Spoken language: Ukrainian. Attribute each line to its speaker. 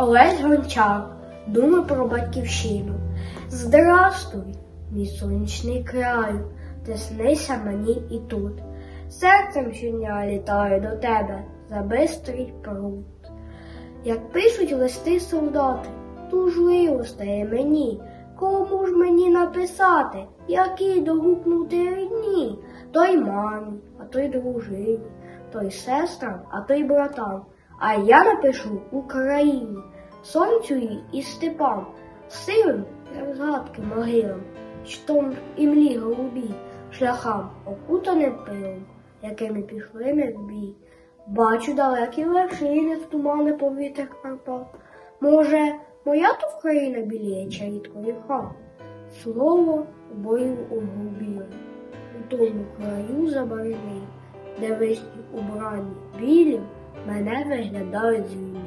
Speaker 1: Олесь Гончар, думи про батьківщину. Здрастуй, мій сонячний краю, ти снися мені і тут. Серцем щодня літаю до тебе за бистрий пруд. Як пишуть листи солдати, тужливо стає мені. Кому ж мені написати, які догукнути рідні? То й мамі, а то й дружині, то й сестрам, а то й братам. А я напишу Україні, сонцю їй і степам, сивим, як згадки могилам, штом і млі голубі, шляхам, окутаним пилом, якими пішли ми в бій. Бачу далекі вершини в тумани повітря Карпат. Може, моя то Україна біліє рідко віха? Слово бою угубіле, у тому краю забарений, де вишні убрані білі My name is Nadoji